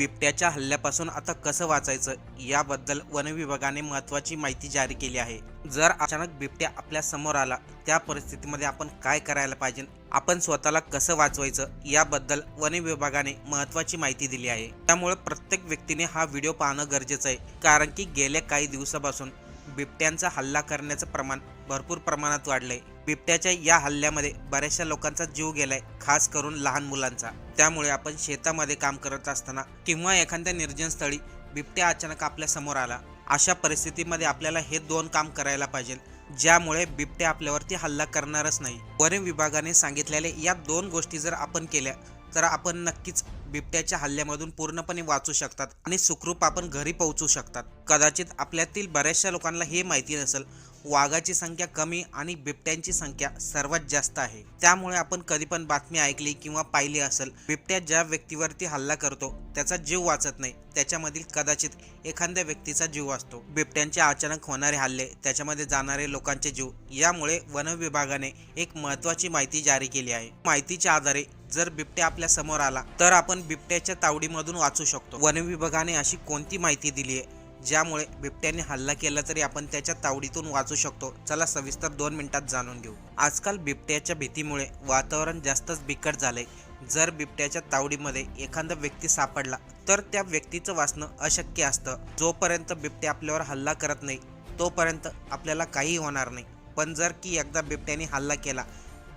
बिबट्याच्या हल्ल्यापासून आता कसं वाचायचं याबद्दल वनविभागाने महत्त्वाची माहिती जारी केली आहे. जर अचानक बिबट्या आपल्यासमोर आला त्या परिस्थितीमध्ये आपण काय करायला पाहिजे? आपण स्वतःला कसं वाचवायचं? याबद्दल वन विभागाने महत्त्वाची माहिती दिली आहे. त्यामुळे प्रत्येक व्यक्तीने हा व्हिडिओ पाहणं गरजेचं आहे. कारण की गेल्या काही दिवसापासून बिबट्यांचा हल्ला करण्याचं प्रमाण भरपूर प्रमाणात वाढलंय. बिबट्याच्या या हल्ल्यामध्ये बऱ्याचशा लोकांचा जीव गेलाय खास करून लहान मुलांचा. त्यामुळे आपण शेतामध्ये काम करत असताना किंवा एखाद्या निर्जन स्थळी बिबट्या अचानक आपल्यासमोर आला अशा परिस्थितीमध्ये आपल्याला हे दोन काम करायला पाहिजे ज्यामुळे बिबट्या आपल्यावरती हल्ला करणारच नाही. वन विभागाने सांगितलेल्या या दोन गोष्टी जर आपण केल्या तर आपण नक्कीच बिबट्याच्या हल्ल्यामधून पूर्णपणे वाचू शकतात आणि सुखरूप आपण घरी पोहोचू शकतात. कदाचित आपल्यातील बऱ्याचशा लोकांना हे माहिती नसेल वाघाची संख्या कमी आणि बिबट्यांची संख्या सर्वात जास्त आहे. त्यामुळे आपण कधी पण बातमी ऐकली किंवा पाहिली असेल बिबट्या ज्या व्यक्तीवरती हल्ला करतो त्याचा जीव वाचत नाही. त्याच्यामधील कदाचित एखाद्या व्यक्तीचा जीव वाचतो. बिबट्यांचे अचानक होणारे हल्ले त्याच्यामध्ये जाणारे लोकांचे जीव यामुळे वन विभागाने एक महत्त्वाची माहिती जारी केली आहे. माहितीच्या आधारे जर बिबट्या आपल्यासमोर आला तर आपण बिबट्याच्या तावडीमधून वाचू शकतो. वन विभागाने अशी कोणती माहिती दिली आहे? ज्यामुळे बिबट्याने हल्ला केला तरी आपण त्याच्या तावडीतून वाचू शकतो. चला सविस्तर दोन मिनिटात जाणून घेऊ. आजकाल बिबट्याच्या भीतीमुळे वातावरण जास्तच बिकट झालंय. जर बिबट्याच्या तावडीमध्ये एखादा व्यक्ती सापडला तर त्या व्यक्तीचं वाचणं अशक्य असतं. जोपर्यंत बिबट्या आपल्यावर हल्ला करत नाही तोपर्यंत आपल्याला काही होणार नाही. पण जर की एकदा बिबट्याने हल्ला केला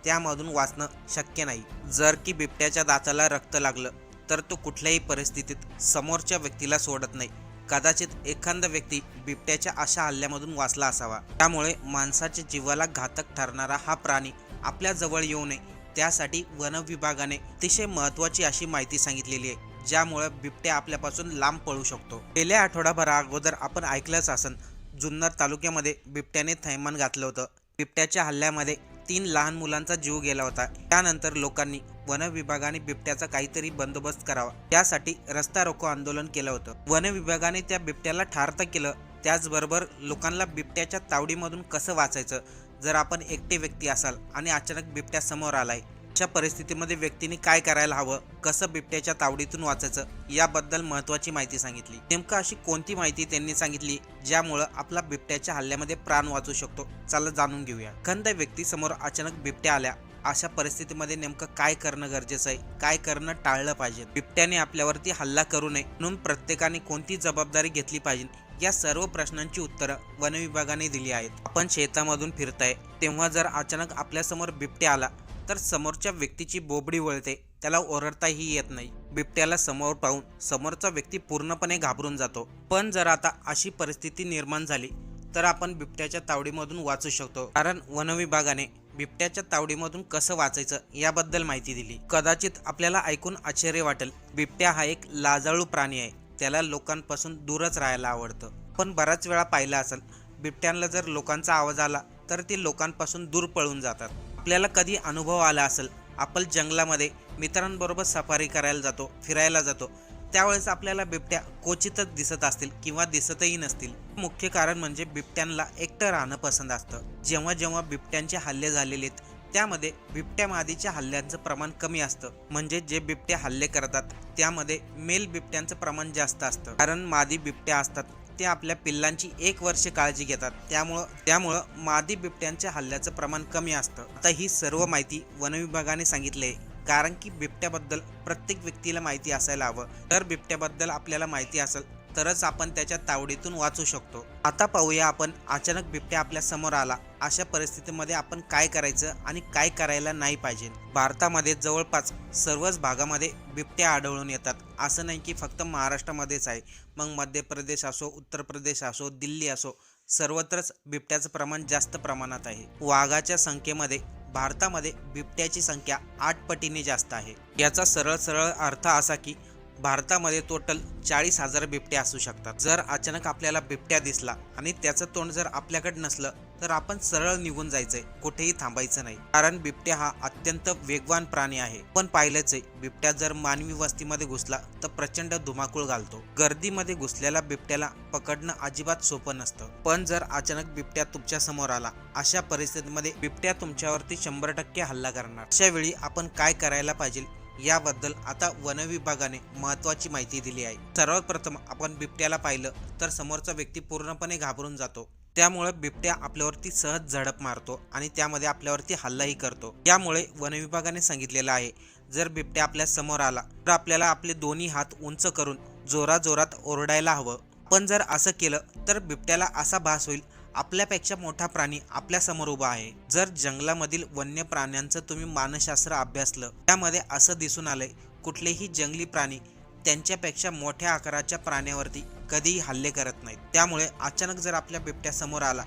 त्यामधून वाचणं शक्य नाही. जर की बिबट्याच्या दाताला रक्त लागलं तर तो कुठल्याही परिस्थितीत समोरच्या व्यक्तीला सोडत नाही. कदाचित एखादा व्यक्ती बिबट्याच्या अशा हल्ल्यामधून वाचला असावा. त्यामुळे माणसाच्या जीवाला घातक ठरणारा हा प्राणी आपल्या जवळ येऊ नये. त्यासाठी वन विभागाने अतिशय महत्त्वाची अशी माहिती सांगितलेली आहे ज्यामुळे बिबट्या आपल्यापासून लांब पळू शकतो. गेल्या आठवडाभरा अगोदर आपण ऐकलंच असन जुन्नर तालुक्यामध्ये बिबट्याने थैमान घातलं होतं. बिबट्याच्या हल्ल्यामध्ये तीन लहान मुलांचा जीव गेला होता. त्यानंतर लोकांनी वन विभागाने बिबट्याचा काहीतरी बंदोबस्त करावा. त्यासाठी रस्ता रोको आंदोलन केलं होतं. वन विभागाने त्या बिबट्याला ठार तर केलं. त्याचबरोबर लोकांना बिबट्याच्या तावडीमधून कसं वाचायचं? जर आपण एकटे व्यक्ती असाल आणि अचानक बिबट्या समोर आलाय अशा परिस्थितीमध्ये व्यक्तीने काय करायला हवं? कसं बिबट्याच्या तावडीतून वाचायचं? याबद्दल महत्त्वाची माहिती सांगितली. नेमकं अशी कोणती माहिती त्यांनी सांगितली ज्यामुळं आपला बिबट्याच्या हल्ल्यामध्ये प्राण वाचू शकतो? चला जाणून घेऊया. खंद व्यक्ती समोर अचानक बिबट्या आल्या. अशा परिस्थितीमध्ये नेमकं काय करणं गरजेचं आहे? काय करणं टाळलं पाहिजे? बिबट्याने आपल्यावरती हल्ला करू नये म्हणून प्रत्येकाने कोणती जबाबदारी घेतली पाहिजे? या सर्व प्रश्नांची उत्तरं वन विभागाने दिली आहेत. आपण शेतामधून फिरताय. तेव्हा जर अचानक आपल्यासमोर बिबट्या आला तर समोरच्या व्यक्तीची बोबडी वळते. त्याला ओरडताही येत नाही. बिबट्याला समोर पाहून समोरचा व्यक्ती पूर्णपणे घाबरून जातो. पण जर आता अशी परिस्थिती निर्माण झाली तर आपण बिबट्याच्या तावडीमधून वाचू शकतो. कारण वन विभागाने बिबट्याच्या तावडीमधून कसं वाचायचं याबद्दल माहिती दिली. कदाचित आपल्याला ऐकून आश्चर्य वाटेल. बिबट्या हा एक लाजाळू प्राणी आहे. त्याला लोकांपासून दूरच राहायला आवडतं. पण बराच वेळा पाहिलं असेल बिबट्यांना जर लोकांचा आवाज आला तर ते लोकांपासून दूर पळून जातात. आपल्याला कधी अनुभव आला असेल आपण जंगलामध्ये मित्रांबरोबर सफारी करायला जातो फिरायला जातो त्यावेळेस आपल्याला बिबट्या क्वचितच दिसत असतील किंवा दिसतही नसतील. मुख्य कारण म्हणजे बिबट्यांना एकटं राहणं पसंत असतं. जेव्हा जेव्हा बिबट्यांचे हल्ले झालेले आहेत त्यामध्ये बिबट्या मादीच्या हल्ल्यांचं प्रमाण कमी असतं. म्हणजे जे बिबट्या हल्ले करतात त्यामध्ये मेल बिबट्यांचं प्रमाण जास्त असतं. कारण मादी बिबट्या असतात ते आपल्या पिल्लांची एक वर्ष काळजी घेतात. त्यामुळं त्यामुळं मादी बिबट्यांच्या हल्ल्याचं प्रमाण कमी असतं. आता ही सर्व माहिती वनविभागाने सांगितली आहे. कारण की बिबट्याबद्दल प्रत्येक व्यक्तीला माहिती असायला हवं. तर बिबट्याबद्दल आपल्याला माहिती असेल तरच आपण त्याच्या तावडीतून वाचू शकतो. आता पाहूया आपण अचानक बिबट्या आपल्यासमोर आला. अशा परिस्थितीमध्ये आपण काय करायचं आणि काय करायला नाही पाहिजे? भारतामध्ये जवळपास सर्वच भागामध्ये बिबट्या आढळून येतात. असं नाही की फक्त महाराष्ट्रामध्येच आहे. मग मध्य प्रदेश असो उत्तर प्रदेश असो दिल्ली असो सर्वत्रच बिबट्याचं प्रमाण जास्त प्रमाणात आहे. वाघाच्या संख्येमध्ये भारतामध्ये बिबट्याची संख्या आठ पटीने जास्त आहे. याचा सरळ सरळ अर्थ असा की भारतामध्ये टोटल चाळीस हजार बिबट्या असू शकतात. जर अचानक आपल्याला बिबट्या दिसला आणि त्याचं तोंड जर आपल्याकडे नसलं तर आपण सरळ निघून जायचंय. कुठेही थांबायचं नाही. कारण बिबट्या हा अत्यंत वेगवान प्राणी आहे. पण पाहिलंच आहे बिबट्या जर मानवी वस्तीमध्ये घुसला तर प्रचंड धुमाकूळ घालतो. गर्दीमध्ये घुसलेल्या बिबट्याला पकडणं अजिबात सोपं नसतं. पण जर अचानक बिबट्या तुमच्यासमोर आला अशा परिस्थितीमध्ये बिबट्या तुमच्यावरती शंभर टक्के हल्ला करणार. अशा वेळी आपण काय करायला पाहिजे? याबद्दल आता वन विभागाने महत्वाची माहिती दिली आहे. सर्वात प्रथम आपण बिबट्याला पाहिलं तर समोरचा व्यक्ती पूर्णपणे घाबरून जातो. त्यामुळे बिबट्या आपल्यावरती सहज झडप मारतो आणि त्यामध्ये आपल्यावरती हल्लाही करतो. यामुळे वनविभागाने सांगितलेलं आहे जर बिबट्या आपल्यासमोर आला तर आपल्याला आपले दोन्ही हात उंच करून जोराजोरात ओरडायला हवं. पण जर असं केलं तर बिबट्याला असा भास होईल आपल्यापेक्षा मोठा प्राणी आपल्यासमोर उभा आहे. जर जंगलामधील वन्य प्राण्यांचं तुम्ही मानसशास्त्र अभ्यासलं त्यामध्ये असं दिसून आलंय कुठलेही जंगली प्राणी त्यांच्यापेक्षा मोठ्या आकाराच्या प्राण्यावरती कधीही हल्ले करत नाहीत. त्यामुळे अचानक जर आपल्या बिबट्या समोर आला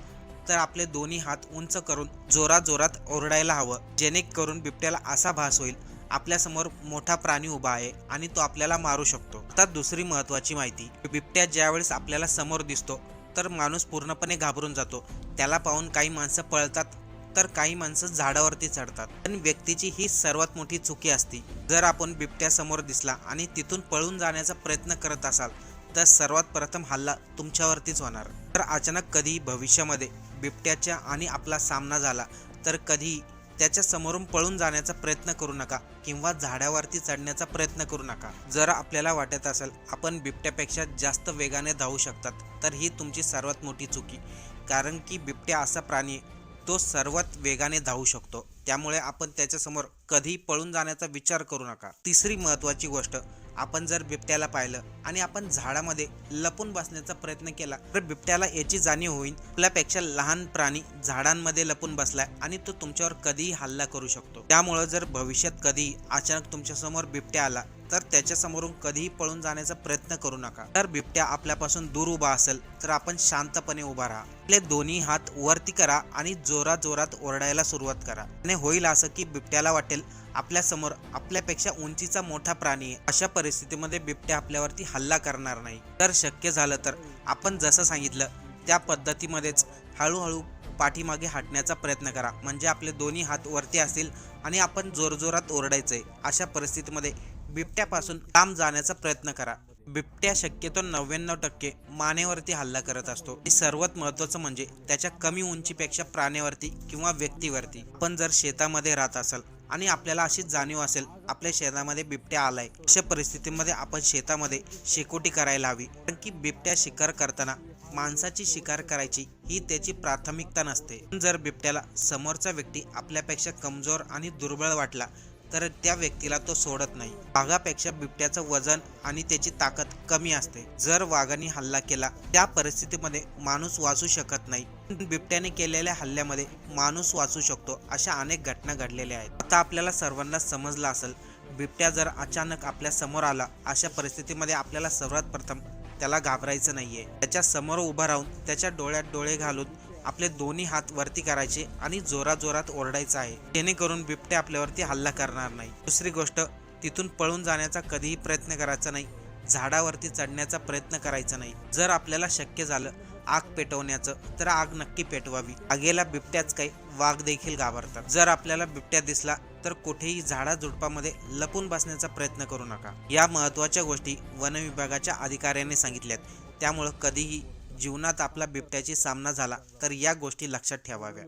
तर आपले दोन्ही हात उंच करून जोरात जोरात ओरडायला हवं. जेणेकरून बिबट्याला असा भास होईल आपल्यासमोर मोठा प्राणी उभा आहे आणि तो आपल्याला मारू शकतो. आता दुसरी महत्वाची माहिती बिबट्या ज्यावेळेस आपल्याला समोर दिसतो तर माणूस पूर्णपणे घाबरून जातो. त्याला पाहून काही माणसं पळतात तर काही माणसं झाडावरती चढतात. पण व्यक्तीची ही सर्वात मोठी चुकी असती. जर आपण बिबट्यासमोर दिसला आणि तिथून पळून जाण्याचा प्रयत्न करत असाल तर सर्वात प्रथम हल्ला तुमच्यावरतीच होणार. तर अचानक कधी भविष्यामध्ये बिबट्याच्या आणि आपला सामना झाला तर कधी त्याच्या समोरून पळून जाण्याचा प्रयत्न करू नका किंवा झाडावरती चढण्याचा प्रयत्न करू नका. जर आपल्याला वाटत असेल आपण बिबट्यापेक्षा जास्त वेगाने धावू शकतात तर ही तुमची सर्वात मोठी चुकी. कारण की बिबट्या असा प्राणी तो सर्वात वेगाने धावू शकतो. त्यामुळे आपण त्याच्यासमोर कधी पळून जाण्याचा विचार करू नका. तिसरी महत्त्वाची गोष्ट आपण जर बिबट्याला पाहिलं आणि आपण झाडामध्ये लपून बसण्याचा प्रयत्न केला तर बिबट्याला याची जाणीव होईल. आपल्यापेक्षा लहान प्राणी झाडांमध्ये लपून बसलाय आणि तो तुमच्यावर कधीही हल्ला करू शकतो. त्यामुळं जर भविष्यात कधी अचानक तुमच्यासमोर बिबट्या आला तर त्याच्या समोरून कधीही पळून जाण्याचा प्रयत्न करू नका. तर बिबट्या आपल्यापासून दूर उभा असेल तर आपण शांतपणे उभा राहा. आपले दोन्ही हात वरती करा आणि जोरात जोरात ओरडायला सुरुवात करा. आणि होईल असं की बिबट्याला वाटेल आपल्यासमोर आपल्यापेक्षा उंचीचा मोठा प्राणी आहे अशा परिस्थितीमध्ये बिबट्या आपल्यावरती हल्ला करणार नाही. तर शक्य झालं तर आपण जसं सांगितलं त्या पद्धतीमध्येच हळूहळू पाठीमागे हटण्याचा प्रयत्न करा. म्हणजे आपले दोन्ही हात वरती असतील आणि आपण जोरजोरात ओरडायचंय. अशा परिस्थितीमध्ये बिबट्यापासून लांब जाण्याचा प्रयत्न करा. बिबट्या शक्यतो नव्याण्णव टक्के मानेवरती हल्ला करत असतो. सर्वात महत्वाचं म्हणजे त्याच्या कमी उंचीपेक्षा प्राण्यावरती किंवा व्यक्तीवरती. पण जर शेतामध्ये राहत असाल आणि आपल्याला अशी जाणीव असेल आपल्या शेतामध्ये बिबट्या आलाय. अशा परिस्थितीमध्ये आपण शेतामध्ये शेकोटी करायला हवी. कारण की बिबट्या शिकार करताना माणसाची शिकार करायची ही त्याची प्राथमिकता नसते. जर बिबट्याला समोरचा व्यक्ती आपल्यापेक्षा कमजोर आणि दुर्बळ वाटला तर त्या व्यक्तीला तो सोडत नाही. वाघापेक्षा बिबट्याचं वजन आणि त्याची ताकद कमी असते. जर वाघाने हल्ला केला त्या परिस्थितीमध्ये माणूस वाचू शकत नाही. बिबट्याने केलेल्या हल्ल्यामध्ये माणूस वाचू शकतो अशा अनेक घटना घडलेल्या आहेत. आता आपल्याला सर्वांना समजलं असेल बिबट्या जर अचानक आपल्यासमोर आला अशा परिस्थितीमध्ये आपल्याला सर्वात प्रथम त्याला घाबरायचं नाहीये. त्याच्यासमोर उभं राहून त्याच्या डोळ्यात डोळे घालून आपले दोन्ही हात वरती करायचे आणि जोराजोरात जोरात ओरडायचं आहे. जेणेकरून बिबट्या आपल्यावरती हल्ला करणार नाही. दुसरी गोष्ट तिथून पळून जाण्याचा कधीही प्रयत्न करायचा नाही. झाडावरती चढण्याचा प्रयत्न करायचा नाही. जर आपल्याला शक्य झालं आग पेटवण्याचं तर आग नक्की पेटवावी. आगेला बिबट्याच काही वाघ देखील घाबरतात. जर आपल्याला बिबट्या दिसला तर कुठेही झाडा झुडपामध्ये लपून बसण्याचा प्रयत्न करू नका. या महत्त्वाच्या गोष्टी वन विभागाच्या अधिकाऱ्यांनी सांगितल्यात. त्यामुळं कधीही जीवनात आपला बिबट्याची सामना झाला तर या गोष्टी लक्षात ठेवाव्या.